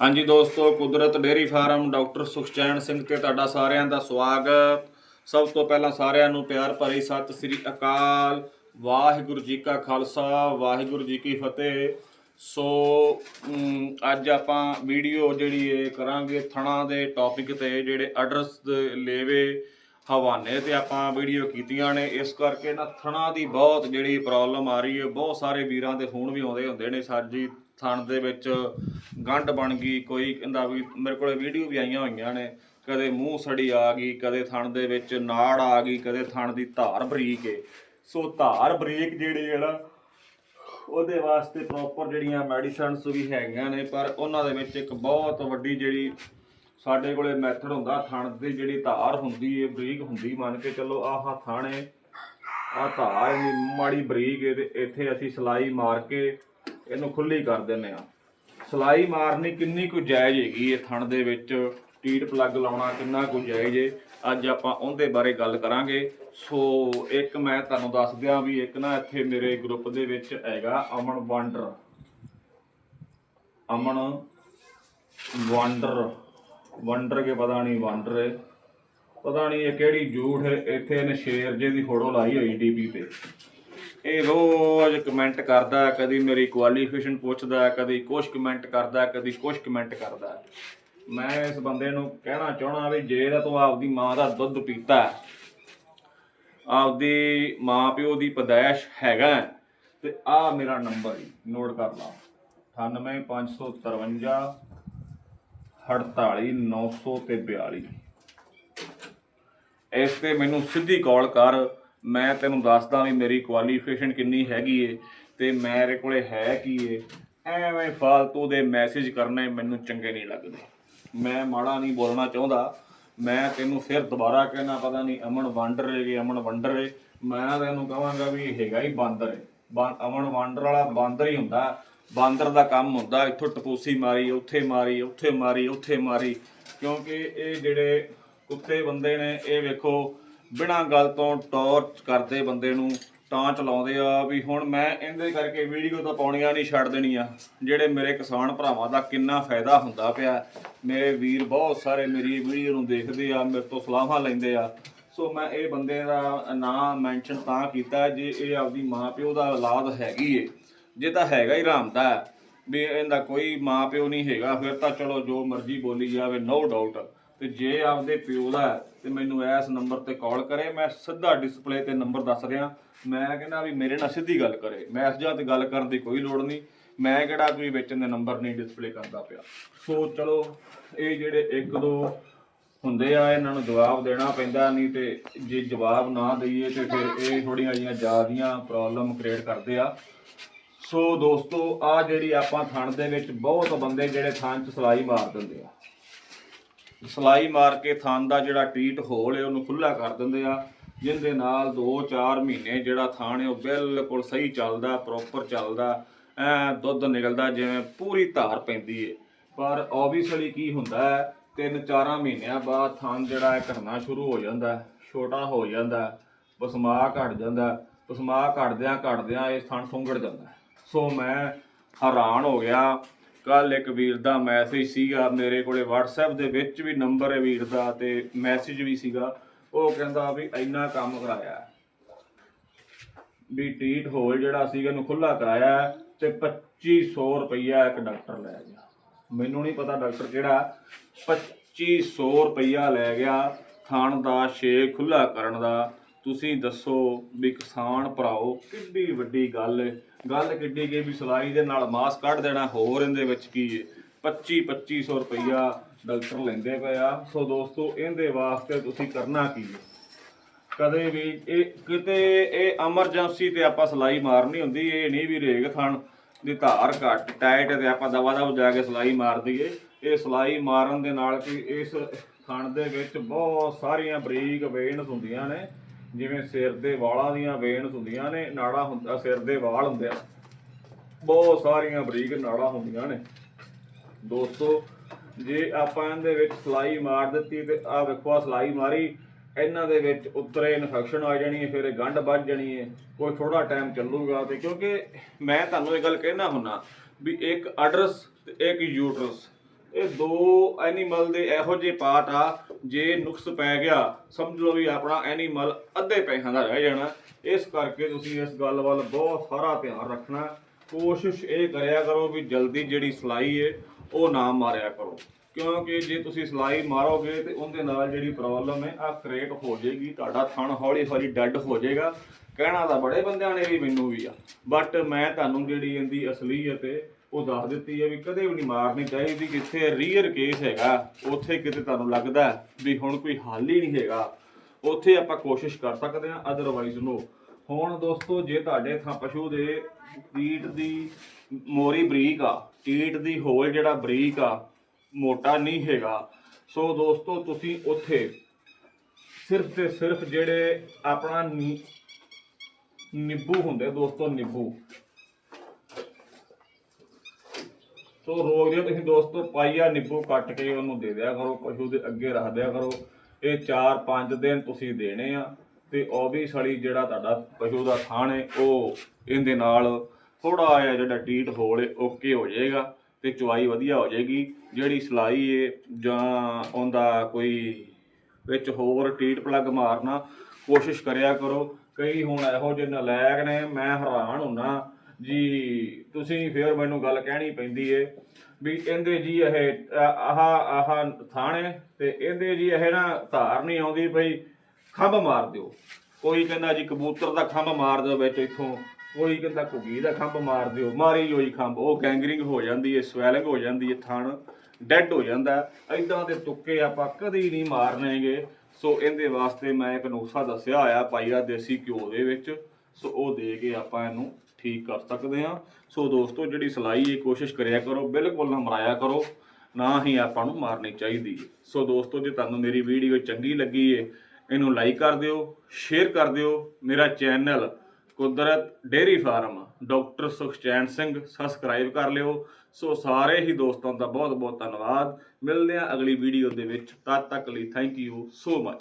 ਹਾਂਜੀ ਦੋਸਤੋ, Kudrat dairy farm doctor Sukhchain Singh ਤੇ ਤੁਹਾਡਾ ਸਾਰਿਆਂ ਦਾ ਸਵਾਗਤ। ਸਭ ਤੋਂ ਪਹਿਲਾਂ ਸਾਰਿਆਂ ਨੂੰ ਪਿਆਰ ਭਰੀ ਸਤਿ ਸ੍ਰੀ ਅਕਾਲ। ਵਾਹਿਗੁਰੂ ਜੀ ਕਾ ਖਾਲਸਾ, ਵਾਹਿਗੁਰੂ ਜੀ ਕੀ ਫਤਿਹ। ਸੋ ਅੱਜ ਆਪਾਂ ਵੀਡੀਓ ਜਿਹੜੀ ਇਹ ਕਰਾਂਗੇ ਥਣਾ ਦੇ ਟੌਪਿਕ ਤੇ, ਜਿਹੜੇ ਐਡਰੈਸ ਲੇਵੇ। ਹਵਾਨੇ ਤੇ ਆਪਾਂ ਵੀਡੀਓ ਕੀਤੀਆਂ ਨੇ, ਇਸ ਕਰਕੇ ਨਾ ਥਣਾ ਦੀ ਬਹੁਤ ਜਿਹੜੀ ਪ੍ਰੋਬਲਮ ਆ ਰਹੀ ਹੈ, ਬਹੁਤ ਸਾਰੇ ਵੀਰਾਂ ਦੇ ਫੋਨ ਵੀ ਆਉਂਦੇ ਹੁੰਦੇ ਨੇ ਸਰ ਜੀ ਥਣ ਦੇ ਵਿੱਚ ਗੰਢ ਬਣ ਗਈ, ਕੋਈ ਕਹਿੰਦਾ ਵੀ ਮੇਰੇ ਕੋਲੇ ਵੀਡੀਓ ਵੀ ਆਈਆਂ ਹੋਈਆਂ ਨੇ, ਕਦੇ ਮੂੰਹ ਸੜੀ ਆ ਗਈ, ਕਦੇ ਥਣ ਦੇ ਵਿੱਚ ਨਾੜ ਆ ਗਈ, ਕਦੇ ਥਣ ਦੀ ਧਾਰ ਬਰੀਕ ਏ। ਸੋ ਧਾਰ ਬਰੀਕ ਜਿਹੜੀ ਜਿਹੜਾ ਉਹਦੇ ਵਾਸਤੇ ਪ੍ਰੋਪਰ ਜਿਹੜੀਆਂ ਮੈਡੀਸਨਸ ਵੀ ਹੈਗੀਆਂ ਨੇ, ਪਰ ਉਹਨਾਂ ਦੇ ਵਿੱਚ ਇੱਕ ਬਹੁਤ ਵੱਡੀ ਜਿਹੜੀ ਸਾਡੇ ਕੋਲੇ ਮੈਥਡ ਹੁੰਦਾ, ਥਣ ਦੀ ਜਿਹੜੀ ਧਾਰ ਹੁੰਦੀ ਏ, ਬਰੀਕ ਹੁੰਦੀ ਮੰਨ ਕੇ ਚੱਲੋ, ਆਹ ਥਾਣੇ ਆਹ ਧਾਰ ਇੰਨੀ ਮਾੜੀ ਬਰੀਕ ਏ ਤੇ ਇੱਥੇ ਅਸੀਂ ਸਲਾਈ ਮਾਰ ਕੇ ਇਹਨੂੰ ਖੁੱਲੀ ਕਰ ਦਿੰਨੇ ਆ। ਸਲਾਈ ਮਾਰਨੀ ਕਿੰਨੀ ਕੁ ਜਾਇਜ਼ ਹੈਗੀ ਇਹ ਥਣ ਦੇ ਵਿੱਚ, ਟੀਟ ਪਲੱਗ ਲਾਉਣਾ ਕਿੰਨਾ ਕੁ ਜਾਇਜ਼ ਏ, ਅੱਜ ਆਪਾਂ ਉਹਦੇ ਬਾਰੇ ਗੱਲ ਕਰਾਂਗੇ। ਸੋ ਇੱਕ ਮੈਂ ਤੁਹਾਨੂੰ ਦੱਸ ਦਿਆਂ ਵੀ ਇੱਕ ਨਾ ਇੱਥੇ ਮੇਰੇ ਗਰੁੱਪ ਦੇ ਵਿੱਚ ਹੈਗਾ Aman wander. Aman wander. Wonder ਕੇ ਪਤਾ ਨਹੀਂ ਵੰਡ ਰਹੇ ਪਤਾ ਨਹੀਂ ਇਹ ਕਿਹੜੀ ਝੂਠ ਹੈ ਇੱਥੇ ਇਹਨੇ ਸ਼ੇਰ ਜੇ ਦੀ ਫੋਟੋ ਲਾਈ ਹੋਈ ਡੀਪੀ ਤੇ। ਇਹ ਰੋਜ਼ ਕਮੈਂਟ ਕਰਦਾ ਕਦੀ ਮੇਰੀ ਕੁਆਲੀਫਿਕੇਸ਼ਨ ਪੁੱਛਦਾ ਕਦੀ ਕੁਛ ਕਮੈਂਟ ਕਰਦਾ ਕਦੀ ਕੁਛ ਕਮੈਂਟ ਕਰਦਾ। ਮੈਂ ਇਸ ਬੰਦੇ ਨੂੰ ਕਹਿਣਾ ਚਾਹਣਾ ਵੀ ਜੇ ਤਾਂ ਤੂੰ ਆਪਦੀ ਮਾਂ ਦਾ ਦੁੱਧ ਪੀਤਾ ਹੈ, ਆਪਦੀ ਮਾਂ ਪਿਓ ਦੀ ਪਦਾਇਸ਼ ਹੈਗਾ ਹੈ, ਤੇ ਆ ਮੇਰਾ ਨੰਬਰ ਹੀ ਨੋਟ ਕਰ ਲਾ। 98553 48 900 ਤੇ 42 ਇਸ ਤੇ ਮੈਨੂੰ ਸਿੱਧੀ ਕਾਲ ਕਰ, ਮੈਂ ਤੈਨੂੰ ਦੱਸਦਾ ਵੀ ਮੇਰੀ ਕੁਆਲੀਫਿਕੇਸ਼ਨ ਕਿੰਨੀ ਹੈਗੀ ਏ ਤੇ ਮੇਰੇ ਕੋਲੇ ਹੈ ਕੀ ਏ। ਐਵੇਂ ਫਾਲਤੂ ਦੇ ਮੈਸੇਜ ਕਰਨੇ ਮੈਨੂੰ ਚੰਗੇ ਨਹੀਂ ਲੱਗਦੇ। ਮੈਂ ਮਾੜਾ ਨਹੀਂ ਬੋਲਣਾ ਚਾਹੁੰਦਾ। ਮੈਂ ਤੈਨੂੰ ਫਿਰ ਦੁਬਾਰਾ ਕਹਿਣਾ, ਪਤਾ ਨਹੀਂ ਅਮਨ ਵੰਡਰ ਹੈਗੇ ਅਮਨ ਵੰਡਰ ਏ ਮੈਂ ਤੈਨੂੰ ਕਹਾਂਗਾ ਵੀ ਹੈਗਾ ਹੀ ਬਾਂਦਰ ਏ। ਬਾ- ਅਮਨ ਵਾਂਡਰ ਵਾਲਾ ਬਾਂਦਰ ਹੀ ਹੁੰਦਾ। ਬਾਂਦਰ ਦਾ ਕੰਮ ਹੁੰਦਾ, ਇੱਥੋਂ ਟਪੂਸੀ ਮਾਰੀ, ਉੱਥੇ ਮਾਰੀ ਉੱਥੇ ਮਾਰੀ ਉੱਥੇ ਮਾਰੀ। ਕਿਉਂਕਿ ਇਹ ਜਿਹੜੇ ਕੁੱਤੇ ਬੰਦੇ ਨੇ, ਇਹ ਵੇਖੋ, ਬਿਨਾਂ ਗੱਲ ਤੋਂ ਟੌਰਚ ਕਰਦੇ ਬੰਦੇ ਨੂੰ, ਤਾਂ ਚਲਾਉਂਦੇ ਆ ਵੀ ਹੁਣ ਮੈਂ ਇਹਦੇ ਕਰਕੇ ਵੀਡੀਓ ਤਾਂ ਪਾਉਣੀਆਂ ਨਹੀਂ, ਛੱਡ ਦੇਣੀਆਂ। ਜਿਹੜੇ ਮੇਰੇ ਕਿਸਾਨ ਭਰਾਵਾਂ ਦਾ ਕਿੰਨਾ ਫਾਇਦਾ ਹੁੰਦਾ ਪਿਆ, ਮੇਰੇ ਵੀਰ ਬਹੁਤ ਸਾਰੇ ਮੇਰੀ ਵੀਡੀਓ ਨੂੰ ਦੇਖਦੇ ਆ, ਮੇਰੇ ਤੋਂ ਸਲਾਹਾਂ ਲੈਂਦੇ ਆ। ਸੋ ਮੈਂ ਇਹ ਬੰਦੇ ਦਾ ਨਾਂ ਮੈਂਸ਼ਨ ਤਾਂ ਕੀਤਾ, ਜੇ ਇਹ ਆਪਦੀ ਮਾਂ ਪਿਓ ਦਾ ਔਲਾਦ ਹੈਗੀ ਏ ਜੇ ਤਾਂ ਹੈਗਾ ਹੀ ਰਾਮਦਾ ਹੈ, ਵੀ ਇਹਦਾ ਕੋਈ ਮਾਂ ਪਿਓ ਨਹੀਂ ਹੈਗਾ ਫਿਰ ਤਾਂ ਚਲੋ ਜੋ ਮਰਜ਼ੀ ਬੋਲੀ ਜਾਵੇ ਨੋ ਡਾਊਟ ਤੇ ਜੇ ਆਪਦੇ ਪਿਓ ਦਾ ਹੈ, ਤੇ ਮੈਨੂੰ ਇਸ ਨੰਬਰ ਤੇ ਕਾਲ ਕਰੇ ਮੈਂ ਸਿੱਧਾ ਡਿਸਪਲੇ ਤੇ ਨੰਬਰ ਦੱਸ ਰਿਹਾ। ਮੈਂ ਕਹਿੰਦਾ ਵੀ ਮੇਰੇ ਨਾਲ ਸਿੱਧੀ ਗੱਲ ਕਰੇ। ਮੈਸੇਜਾਂ ਤੇ ਗੱਲ ਕਰਨ ਦੀ ਕੋਈ ਲੋੜ ਨਹੀਂ। ਮੈਂ ਕਿਹੜਾ ਕੋਈ ਵਿੱਚ ਦੇ ਨੰਬਰ ਨਹੀਂ ਡਿਸਪਲੇ ਕਰਦਾ ਪਿਆ। ਸੋ ਚਲੋ ਇਹ ਜਿਹੜੇ ਇੱਕ ਦੋ ਹੁੰਦੇ ਆ ਇਹਨਾਂ ਨੂੰ ਜਵਾਬ ਦੇਣਾ ਪੈਂਦਾ ਨਹੀਂ ਤੇ ਜੇ ਜਵਾਬ ਨਾ ਦਈਏ ਤੇ ਫਿਰ ਇਹ ਥੋੜੀਆਂ ਜਿਹੀਆਂ ਜ਼ਿਆਦੀਆਂ ਪ੍ਰੋਬਲਮ ਕ੍ਰੀਏਟ ਕਰਦੇ ਆ। ਸੋ ਦੋਸਤੋ, ਆ ਜਿਹੜੀ ਆਪਾਂ ਥਣ ਦੇ ਵਿੱਚ ਬਹੁਤ ਬੰਦੇ ਜਿਹੜੇ ਥਣ 'ਚ ਸਲਾਈ ਮਾਰ ਦਿੰਦੇ ਆ। ਸਲਾਈ ਮਾਰ ਕੇ ਥਣ ਦਾ ਜਿਹੜਾ ਟੀਟ ਹੋਲ ਹੈ ਉਹਨੂੰ ਖੁੱਲਾ ਕਰ ਦਿੰਦੇ ਆ। ਜਿਹਦੇ ਨਾਲ 2-4 ਮਹੀਨੇ ਜਿਹੜਾ ਥਾਣ ਹੈ ਉਹ ਬਿਲਕੁਲ ਸਹੀ ਚੱਲਦਾ ਪ੍ਰੋਪਰ ਚੱਲਦਾ, ਐ ਦੁੱਧ ਨਿਕਲਦਾ, ਜਿਵੇਂ ਪੂਰੀ ਧਾਰ ਪੈਂਦੀ ਹੈ ਪਰ ਓਬਵੀਅਸਲੀ ਕੀ ਹੁੰਦਾ ਹੈ, ਤਿੰਨ ਚਾਰਾਂ ਮਹੀਨਿਆਂ ਬਾਅਦ ਥਣ ਜਿਹੜਾ ਹੈ ਘਟਣਾ ਸ਼ੁਰੂ ਹੋ ਜਾਂਦਾ ਛੋਟਾ ਹੋ ਜਾਂਦਾ ਪਸਮਾ ਘਟ ਜਾਂਦਾ ਪਸਮਾ ਘਟਦਿਆਂ ਘਟਦਿਆਂ ਇਹ ਥਣ ਸੁੰਗੜ ਜਾਂਦਾ ਸੋ ਮੈਂ ਹੈਰਾਨ ਹੋ ਗਿਆ। ਕੱਲ ਇੱਕ ਵੀਰ ਦਾ ਮੈਸੇਜ ਸੀਗਾ, ਮੇਰੇ ਕੋਲੇ WhatsApp ਦੇ ਵਿੱਚ ਵੀ ਨੰਬਰ ਹੈ ਵੀਰ ਦਾ ਤੇ ਮੈਸੇਜ ਵੀ ਸੀਗਾ। ਉਹ ਕਹਿੰਦਾ ਵੀ ਇੰਨਾ ਕੰਮ ਕਰਾਇਆ। ਵੀ ਟੀਟ ਹੋਲ ਜਿਹੜਾ ਸੀਗਾ ਇਹਨੂੰ ਖੁੱਲਾ ਕਰਾਇਆ ਹੈ ਤੇ 2500 ਰੁਪਈਆ ਇੱਕ ਡਾਕਟਰ ਲੈ ਗਿਆ। ਮੈਨੂੰ ਨਹੀਂ ਪਤਾ ਡਾਕਟਰ ਕਿਹੜਾ। 2500 ਰੁਪਈਆ ਲੈ ਗਿਆ ਥਣ ਦਾ ਛੇ ਖੁੱਲਾ ਕਰਨ ਦਾ। ਤੁਸੀਂ ਦੱਸੋ ਵੀ ਕਿਸਾਨ ਭਰਾਓ, ਕਿੱਡੀ ਵੱਡੀ ਗੱਲ ਹੈ ਗੱਲ ਕਿੱਡੀ ਗਈ ਵੀ ਸਲਾਈ ਦੇ ਨਾਲ ਮਾਸ ਕੱਢ ਦੇਣਾ, ਹੋਰ ਇਹਦੇ ਵਿੱਚ ਕੀ ਹੈ 25 2500 ਰੁਪਈਆ ਡਾਕਟਰ ਲੈਂਦੇ ਪਏ ਆ। ਸੋ ਦੋਸਤੋ, ਇਹਦੇ ਵਾਸਤੇ ਤੁਸੀਂ ਕਰਨਾ ਕੀ ਹੈ ਕਦੇ ਵੀ ਇਹ ਕਿਤੇ ਇਹ ਐਮਰਜੈਂਸੀ ਤੇ ਆਪਾਂ ਸਲਾਈ ਮਾਰਨੀ ਹੁੰਦੀ ਇਹ ਨਹੀਂ ਵੀ ਰੇਗ ਥਣ ਦੀ ਧਾਰ ਘੱਟ, ਟਾਈਟ ਤੇ ਆਪਾਂ ਦਵਾ ਦਵਾ ਜਾ ਕੇ ਸਲਾਈ ਮਾਰ ਦਈਏ ਇਹ ਸਲਾਈ ਮਾਰਨ ਦੇ ਨਾਲ ਕਿ ਇਸ ਥਣ ਦੇ ਵਿੱਚ ਬਹੁਤ ਸਾਰੀਆਂ ਬਰੀਕ ਵੇਨਸ ਹੁੰਦੀਆਂ ਨੇ। ਜਿਵੇਂ ਸਿਰ ਦੇ ਵਾਲਾਂ ਦੀਆਂ ਵੇਨਸ ਹੁੰਦੀਆਂ ਨੇ, ਨਾੜਾ ਹੁੰਦਾ ਸਿਰ ਦੇ ਵਾਲ ਹੁੰਦੇ ਆ। ਬਹੁਤ ਸਾਰੀਆਂ ਬਰੀਕ ਨਾੜਾਂ ਹੁੰਦੀਆਂ ਨੇ। ਦੋਸਤੋ, ਜੇ ਆਪਾਂ ਇਹਦੇ ਵਿੱਚ ਸਲਾਈ ਮਾਰ ਦਿੱਤੀ ਤੇ ਆ ਵੇਖੋ ਆ ਸਲਾਈ ਮਾਰੀ, ਇਹਨਾਂ ਦੇ ਵਿੱਚ ਉੱਤਰੇ ਇਨਫੈਕਸ਼ਨ ਆ ਜਾਣੀ ਹੈ, ਫਿਰ ਇਹ ਗੰਢ ਵੱਜ ਜਾਣੀ ਹੈ, ਕੋਈ ਥੋੜਾ ਟਾਈਮ ਚੱਲੂਗਾ ਤੇ ਕਿਉਂਕਿ ਮੈਂ ਤੁਹਾਨੂੰ ਇਹ ਗੱਲ ਕਹਿਣਾ ਹੁੰਨਾ ਵੀ ਇੱਕ ਅਡਰਸ ਤੇ ਇੱਕ ਯੂਟਰਸ ਇਹ ਦੋ ਐਨੀਮਲ ਦੇ ਇਹੋ ਜਿਹੇ ਪਾਰਟ ਆ ਜੇ ਨੁਕਸ ਪੈ ਗਿਆ, ਸਮਝ ਲਓ ਵੀ ਆਪਣਾ ਐਨੀਮਲ ਅੱਧੇ ਪੈਸਿਆਂ ਦਾ ਰਹਿ ਜਾਣਾ। ਇਸ ਕਰਕੇ ਤੁਸੀਂ ਇਸ ਗੱਲ ਵੱਲ ਬਹੁਤ ਸਾਰਾ ਧਿਆਨ ਰੱਖਣਾ। ਕੋਸ਼ਿਸ਼ ਇਹ ਕਰਿਆ ਕਰੋ ਵੀ ਜਲਦੀ ਜਿਹੜੀ ਸਲਾਈ ਏ, ਉਹ ਨਾ ਮਾਰਿਆ ਕਰੋ। ਕਿਉਂਕਿ ਜੇ ਤੁਸੀਂ ਸਲਾਈ ਮਾਰੋਗੇ ਤੇ ਉਹਦੇ ਨਾਲ ਜਿਹੜੀ ਪ੍ਰੋਬਲਮ ਹੈ ਆ ਕ੍ਰੀਏਟ ਹੋ ਜਾਏਗੀ, ਤੁਹਾਡਾ ਥਣ ਹੌਲੀ ਹੌਲੀ ਡੈਡ ਹੋ ਜਾਏਗਾ। ਕਹਿਣਾ ਤਾਂ ਬੜੇ ਬੰਦਿਆਂ ਨੇ ਵੀ ਮੈਨੂੰ ਵੀ ਆ। ਬਟ ਮੈਂ ਤੁਹਾਨੂੰ ਜਿਹੜੀ ਇਹਦੀ ਅਸਲੀਅਤ ਹੈ ਉਹ ਦੱਸ ਦਿੱਤੀ ਹੈ ਵੀ ਕਦੇ ਵੀ ਨਹੀਂ ਮਾਰਨੀ ਚਾਹੀਦੀ, ਕਿੱਥੇ ਰੀਅਰ ਕੇਸ ਹੈਗਾ, ਉੱਥੇ ਕਿਤੇ ਤੁਹਾਨੂੰ ਲੱਗਦਾ ਵੀ ਹੁਣ ਕੋਈ ਹੱਲ ਹੀ ਨਹੀਂ ਹੈਗਾ। ਉੱਥੇ ਆਪਾਂ ਕੋਸ਼ਿਸ਼ ਕਰ ਸਕਦੇ ਹਾਂ ਅਦਰਵਾਈਜ਼ ਨੋ। ਹੁਣ ਦੋਸਤੋ, ਜੇ ਤੁਹਾਡੇ ਥਾਂ ਪਸ਼ੂ ਦੇ ਟੀਟ ਦੀ ਮੋਰੀ ਬਰੀਕ ਆ, ਟੀਟ ਦੀ ਹੋਲ ਜਿਹੜਾ ਬਰੀਕ ਆ, ਮੋਟਾ ਨਹੀਂ ਹੈਗਾ। ਸੋ ਦੋਸਤੋ, ਤੁਸੀਂ ਉੱਥੇ ਸਿਰਫ ਤੇ ਸਿਰਫ ਜਿਹੜੇ ਆਪਣਾ ਨੀ- ਨਿੰਬੂ ਹੁੰਦੇ ਦੋਸਤੋ, ਨਿੰਬੂ। ਸੋ ਰੋਜ਼ ਦੇ ਤੁਸੀਂ ਦੋਸਤੋ ਪਾਈਆ ਨਿੰਬੂ, ਕੱਟ ਕੇ ਉਹਨੂੰ ਦੇ ਦਿਆ ਕਰੋ, ਪਸ਼ੂ ਦੇ ਅੱਗੇ ਰੱਖ ਦਿਆ ਕਰੋ। ਇਹ 4-5 ਦਿਨ ਤੁਸੀਂ ਦੇਣੇ ਆ ਤੇ ਉਹ ਵੀ ਸੜੀ ਜਿਹੜਾ ਤੁਹਾਡਾ ਪਸ਼ੂ ਦਾ ਥਾਣ ਹੈ, ਉਹ ਇਹਦੇ ਨਾਲ ਥੋੜਾ ਜਿਹਾ ਜਿਹੜਾ ਟੀਟ ਹੋਲ ਹੈ, ਓਕੇ ਹੋ ਜਾਏਗਾ ਤੇ ਚੁਆਈ ਵਧੀਆ ਹੋ ਜਾਏਗੀ। ਜਿਹੜੀ ਸਲਾਈ ਹੈ ਜਾਂ ਉਹਦਾ ਕੋਈ ਵਿੱਚ ਹੋਰ ਟੀਟ ਪਲੱਗ ਮਾਰਨਾ, ਕੋਸ਼ਿਸ਼ ਕਰਿਆ ਕਰੋ। ਕਈ ਹੁਣ ਇਹੋ ਜਿਹੇ ਨਲਾਇਕ ਨੇ, ਮੈਂ ਹੈਰਾਨ ਹੁੰਨਾ। ਜੀ, ਤੁਸੀਂ ਫੇਰ ਮੈਨੂੰ ਗੱਲ ਕਹਿਣੀ ਪੈਂਦੀ ਏ ਵੀ ਇਹਦੇ ਜੀ ਇਹ, ਆਹ ਆਹ ਥਾਣੇ ਤੇ ਇਹਦੇ ਜੀ ਇਹ ਨਾ ਧਾਰ ਨਹੀਂ ਆਉਂਦੀ ਪਈ, ਖੰਭ ਮਾਰ ਦਿਓ। ਕੋਈ ਕਹਿੰਦਾ ਜੀ ਕਬੂਤਰ ਦਾ ਖੰਭ ਮਾਰ ਦਿਓ ਵਿੱਚ ਇੱਥੋਂ, ਕੋਈ ਕਹਿੰਦਾ ਘੁੱਗੀ ਦਾ ਖੰਭ ਮਾਰ ਦਿਓ, ਮਾਰੀ ਹੋਈ ਖੰਭ, ਉਹ ਗੈਂਗਰਿੰਗ ਹੋ ਜਾਂਦੀ ਏ, ਸਵੈਲਿੰਗ ਹੋ ਜਾਂਦੀ ਏ, ਥਣ ਡੈੱਡ ਹੋ ਜਾਂਦਾ। ਐਦਾਂ ਦੇ ਤੁੱਕੇ ਆਪਾਂ ਕਦੀ ਨਹੀਂ ਮਾਰਨੇਗੇ। ਸੋ ਇਹਦੇ ਵਾਸਤੇ ਮੈਂ ਇੱਕ ਨੁਸਖਾ ਦੱਸਿਆ ਹੋਇਆ ਪਾਈਆ ਦੇਸੀ ਘਿਓ ਦੇ ਵਿੱਚ। ਸੋ ਉਹ ਦੇ ਕੇ ਆਪਾਂ ਇਹਨੂੰ ਠੀਕ ਕਰ ਸਕਦੇ ਹਾਂ। ਸੋ ਦੋਸਤੋ, ਜਿਹੜੀ ਸਲਾਈ ਇਹ ਕੋਸ਼ਿਸ਼ ਕਰਿਆ ਕਰੋ, ਬਿਲਕੁਲ ਨਾ ਮਰਾਇਆ ਕਰੋ, ਨਾ ਹੀ ਆਪਾਂ ਨੂੰ ਮਾਰਨੀ ਚਾਹੀਦੀ ਹੈ। ਸੋ ਦੋਸਤੋ, ਜੇ ਤੁਹਾਨੂੰ ਮੇਰੀ ਵੀਡੀਓ ਚੰਗੀ ਲੱਗੀ ਏ, ਇਹਨੂੰ ਲਾਈਕ ਕਰ ਦਿਓ ਸ਼ੇਅਰ ਕਰ ਦਿਓ। ਮੇਰਾ channel Kudrat dairy farm, doctor Sukhchain Singh subscribe ਕਰ ਲਿਓ। ਸੋ ਸਾਰੇ ਹੀ ਦੋਸਤਾਂ ਦਾ ਬਹੁਤ ਬਹੁਤ ਧੰਨਵਾਦ। ਮਿਲਦੇ ਹਾਂ ਅਗਲੀ ਵੀਡੀਓ ਦੇ ਵਿੱਚ। ਤਦ ਤੱਕ ਲਈ ਥੈਂਕ ਯੂ ਸੋ ਮਚ